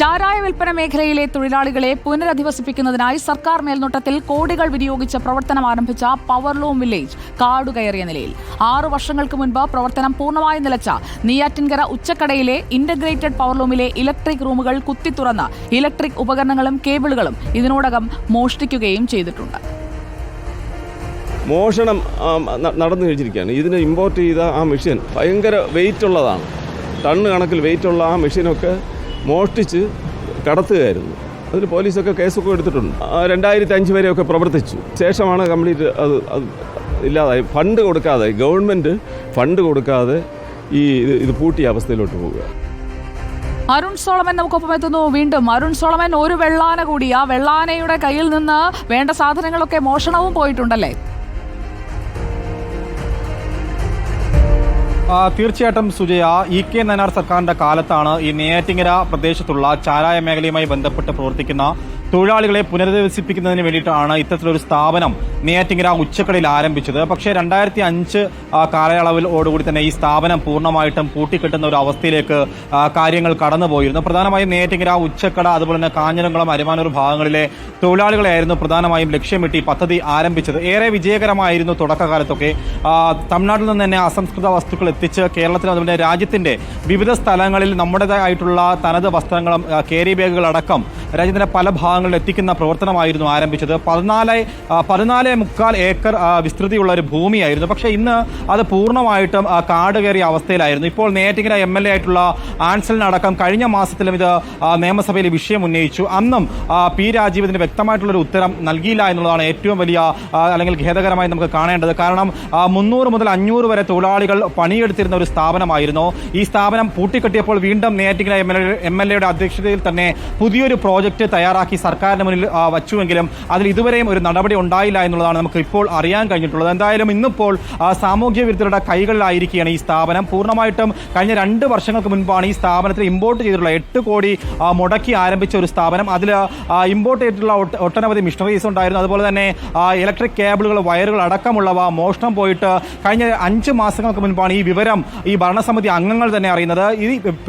ചാരായ വിൽപ്പന മേഖലയിലെ തൊഴിലാളികളെ പുനരധിവസിപ്പിക്കുന്നതിനായി സർക്കാർ മേൽനോട്ടത്തിൽ കോടികൾ വിനിയോഗിച്ച് പ്രവർത്തനം ആരംഭിച്ച പവർലൂം വില്ലേജ് കാടുകയറിയ നിലയിൽ. ആറു വർഷങ്ങൾക്ക് മുൻപ് പ്രവർത്തനം പൂർണമായി നിലച്ച നെയ്യാറ്റിൻകര ഉച്ചക്കടയിലെ ഇന്റഗ്രേറ്റഡ് പവർലൂമിലെ ഇലക്ട്രിക് റൂമുകൾ കുത്തി കുത്തിത്തുറന്ന് ഇലക്ട്രിക് ഉപകരണങ്ങളും കേബിളുകളും ഇതിനോടകം മോഷ്ടിക്കുകയും ചെയ്തിട്ടുണ്ട്. മോഷണം നടന്നു കഴിഞ്ഞിരിക്കുകയാണ്. ഇതിന് ഇമ്പോർട്ട് ചെയ്ത ആ മെഷീൻ ഭയങ്കര വെയിറ്റ് ഉള്ളതാണ്. ടണ്ണ് കണക്കിൽ വെയിറ്റ് ഉള്ള ആ മെഷീനൊക്കെ മോഷ്ടിച്ച് കടത്തുകയായിരുന്നു. അതിൽ പോലീസൊക്കെ കേസൊക്കെ എടുത്തിട്ടുണ്ട്. രണ്ടായിരത്തി അഞ്ച് വരെയൊക്കെ പ്രവർത്തിച്ചു. ശേഷമാണ് കംപ്ലീറ്റ് അത് ഇല്ലാതായി. ഫണ്ട് കൊടുക്കാതെ ഗവൺമെന്റ് ഫണ്ട് കൊടുക്കാതെ ഈ ഇത് ഇത് പൂട്ടിയ അവസ്ഥയിലോട്ട് പോവുക. അരുൺ സോളമൻ നമുക്കൊപ്പം എത്തുന്നു. വീണ്ടും അരുൺ സോളമൻ ഒരു വെള്ളാന കൂടി. ആ വെള്ളാനയുടെ കയ്യിൽ നിന്ന് വേണ്ട സാധനങ്ങളൊക്കെ മോഷണവും പോയിട്ടുണ്ടല്ലേ? തീർച്ചയായിട്ടും സുജയ ഇ കെ നയനാർ സർക്കാരിന്റെ കാലത്താണ് ഈ നെയ്യാറ്റിങ്ങര പ്രദേശത്തുള്ള ചാരായ മേഖലയുമായി ബന്ധപ്പെട്ട് പ്രവർത്തിക്കുന്ന തൊഴിലാളികളെ പുനരധിവസിപ്പിക്കുന്നതിന് വേണ്ടിയിട്ടാണ് ഇത്തരത്തിലൊരു സ്ഥാപനം നെയ്യാറ്റിങ്ങര ഉച്ചക്കടയിൽ ആരംഭിച്ചത്. പക്ഷേ രണ്ടായിരത്തി അഞ്ച് കാലയളവിലോടുകൂടി തന്നെ ഈ സ്ഥാപനം പൂർണമായിട്ടും പൂട്ടിക്കെട്ടുന്ന ഒരു അവസ്ഥയിലേക്ക് കാര്യങ്ങൾ കടന്നുപോയിരുന്നു. പ്രധാനമായും നെയ്യാറ്റിങ്ങര ഉച്ചക്കട അതുപോലെ തന്നെ കാഞ്ഞിരംകുളം അരിമാനൂർ ഭാഗങ്ങളിലെ തൊഴിലാളികളെയായിരുന്നു പ്രധാനമായും ലക്ഷ്യമിട്ട് ഈ പദ്ധതി ആരംഭിച്ചത്. ഏറെ വിജയകരമായിരുന്നു തുടക്കകാലത്തൊക്കെ. തമിഴ്നാട്ടിൽ നിന്ന് തന്നെ അസംസ്കൃത വസ്തുക്കൾ എത്തിച്ച് കേരളത്തിൽ അതുപോലെ രാജ്യത്തിന്റെ വിവിധ സ്ഥലങ്ങളിൽ നമ്മുടേതായിട്ടുള്ള തനത് വസ്ത്രങ്ങളും കേരി ബാഗുകൾ അടക്കം രാജ്യത്തിന്റെ പല ഭാഗങ്ങളിൽ എത്തിക്കുന്ന പ്രവർത്തനമായിരുന്നു ആരംഭിച്ചത്. പതിനാല് പതിനാല് മുക്കാൽ ഏക്കർ വിസ്തൃതിയുള്ള ഒരു ഭൂമിയായിരുന്നു. പക്ഷേ ഇന്ന് അത് പൂർണമായിട്ടും കാട് കയറിയ അവസ്ഥയിലായിരുന്നു. ഇപ്പോൾ നേറ്റിങ്ങര എം എൽ എ ആയിട്ടുള്ള ആൻസലിനടക്കം കഴിഞ്ഞ മാസത്തിലും ഇത് നിയമസഭയിൽ വിഷയം ഉന്നയിച്ചു. അന്നും പി രാജീവ് ഇതിന് വ്യക്തമായിട്ടുള്ള ഒരു ഉത്തരം നൽകിയില്ല എന്നുള്ളതാണ് ഏറ്റവും വലിയ അല്ലെങ്കിൽ ഖേദകരമായി നമുക്ക് കാണേണ്ടത്. കാരണം മുന്നൂറ് മുതൽ അഞ്ഞൂറ് വരെ തൊഴിലാളികൾ പണിയെടുത്തിരുന്ന ഒരു സ്ഥാപനമായിരുന്നു. ഈ സ്ഥാപനം പൂട്ടിക്കെട്ടിയപ്പോൾ വീണ്ടും നേറ്റിങ്ങര എം എൽ എയുടെ അധ്യക്ഷതയിൽ തന്നെ പുതിയൊരു പ്രോജക്റ്റ് തയ്യാറാക്കി സർക്കാരിന് മുന്നിൽ വച്ചുവെങ്കിലും അതിൽ ഇതുവരെയും ഒരു നടപടി ഉണ്ടായില്ല എന്നുള്ളതാണ് നമുക്ക് ഇപ്പോൾ അറിയാൻ കഴിഞ്ഞിട്ടുള്ളത്. എന്തായാലും ഇന്നിപ്പോൾ സാമൂഹ്യ വിരുദ്ധരുടെ കൈകളിലായിരിക്കുകയാണ് ഈ സ്ഥാപനം. പൂർണമായിട്ടും കഴിഞ്ഞ രണ്ട് വർഷങ്ങൾക്ക് മുൻപാണ് ഈ സ്ഥാപനത്തിൽ ഇമ്പോർട്ട് ചെയ്തിട്ടുള്ള എട്ട് കോടി മുടക്കി ആരംഭിച്ച ഒരു സ്ഥാപനം. അതിൽ ഇമ്പോർട്ട് ചെയ്തിട്ടുള്ള ഒട്ട- ഒട്ടനവധി മിഷണറീസ് ഉണ്ടായിരുന്നു. അതുപോലെ തന്നെ ഇലക്ട്രിക് കേബിളുകൾ വയറുകൾ അടക്കമുള്ളവ മോഷണം പോയിട്ട് കഴിഞ്ഞ അഞ്ച് മാസങ്ങൾക്ക് മുൻപാണ് ഈ വിവരം ഈ ഭരണസമിതി അംഗങ്ങൾ തന്നെ അറിയുന്നത്.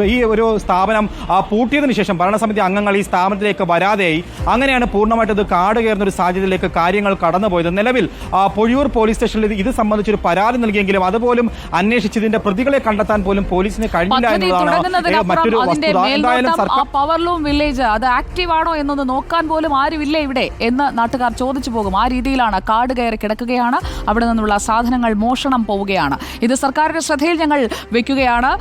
ഈ ഒരു സ്ഥാപനം പൂട്ടിയതിനു ശേഷം ഭരണസമിതി അംഗങ്ങൾ ഈ സ്ഥാപനത്തിലേക്ക് വരാതെയായി അങ്ങനെയാണ് പൂർണമായിട്ട് ഇത് കാട് കയറുന്ന ഒരു സാഹചര്യത്തിലേക്ക് കാര്യങ്ങൾ കടന്നുപോയത്. നിലവിൽ പൊഴിയൂർ പോലീസ് സ്റ്റേഷനിൽ ഇത് സംബന്ധിച്ചൊരു പരാതി നൽകിയെങ്കിലും അതുപോലും അന്വേഷിച്ച് ഇതിന്റെ പ്രതികളെ കണ്ടെത്താൻ പോലും പോലീസിന് കഴിഞ്ഞില്ല എന്നതാണ് മറ്റൊരു വസ്തുത. എന്തായാലും പവർലൂം വില്ലേജ് അത് ആക്റ്റീവ് ആണോ എന്നൊന്ന് നോക്കാൻ പോലും ആരുമില്ല ഇവിടെ എന്ന് നാട്ടുകാർ ചോദിച്ചു പോകും. ആ രീതിയിലാണ് കാട് കയറി കിടക്കുകയാണ്. അവിടെ നിന്നുള്ള സാധനങ്ങൾ മോഷണം പോവുകയാണ്. ഇത് സർക്കാരിന്റെ ശ്രദ്ധയിൽ ഞങ്ങൾ വെക്കുകയാണ്.